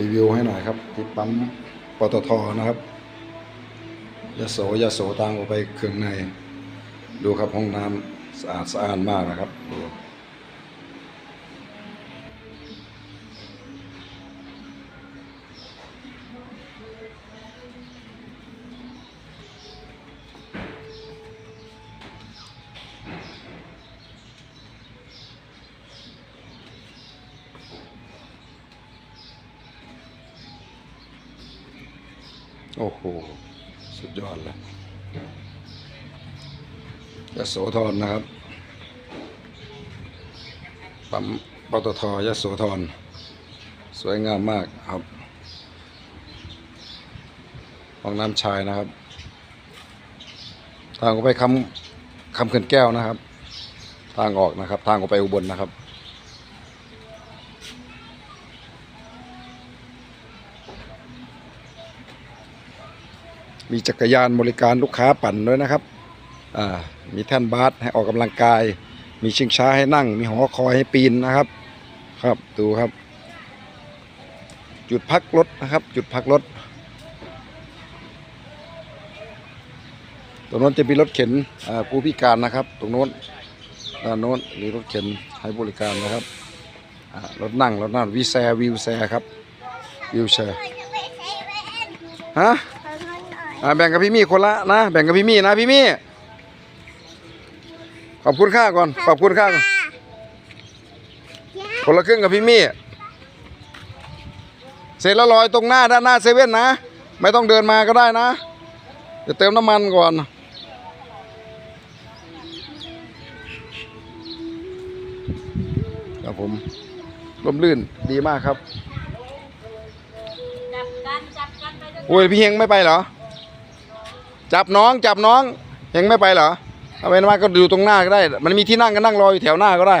รีวิวให้หน่อยครับ ที่ปั๊มปตทนะครับยโสยโสตามออกไปเครื่องใน ดูครับห้องน้ำสะอาดสะอาดมากนะครับดู โอ้โห สุดยอดเลยยโสธรนะครับ ปั๊มปตทยโสธร สวยงามมากครับ ห้องน้ำชายนะครับ ทางออกไปคำคำเขื่อนแก้วนะครับ ทางออกนะครับ ทางออกไปอุบลนะครับ มีจักรยานบริการลูกค้าปั่นด้วยนะครับอ่ามีแท่นบาสให้ออกกำลังกาย มีชิงช้าให้นั่ง มีหอคอยให้ปีนนะครับ ครับดูครับ จุดพักรถนะครับ จุดพักรถตรงโน้นจะมีรถเข็นอ่าผู้พิการนะครับ ตรงโน้นด้านโน้นมีรถเข็นให้บริการนะครับอ่ารถนั่งรถนั่งวีแซวิวแซครับวิวแชร์ฮะ อ่าแบ่งกับพี่มี่คนละนะ แบ่งกับพี่มี่นะพี่มี่ขอบคุณค่าก่อน ขอบคุณค่าก่อนคนละครึ่งกับพี่มี่เสร็จแล้วลอยตรงหน้าด้านหน้าเซเว่นนะ ไม่ต้องเดินมาก็ได้นะจะเติมน้ำมันก่อนครับผมร่มรื่นดีมากครับจับกันจับกันไปด้วยโอ้ยพี่เฮงไม่ไปเหรอ จับน้องจับน้องเฮงไม่ไปเหรอเอาไปมาก็ดูตรงหน้าก็ได้ มันมีที่นั่งก็นั่งรออยู่แถวหน้าก็ได้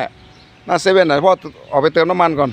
หน้าเซเว่นหนะพ่อออกไปเติมน้ำมันก่อน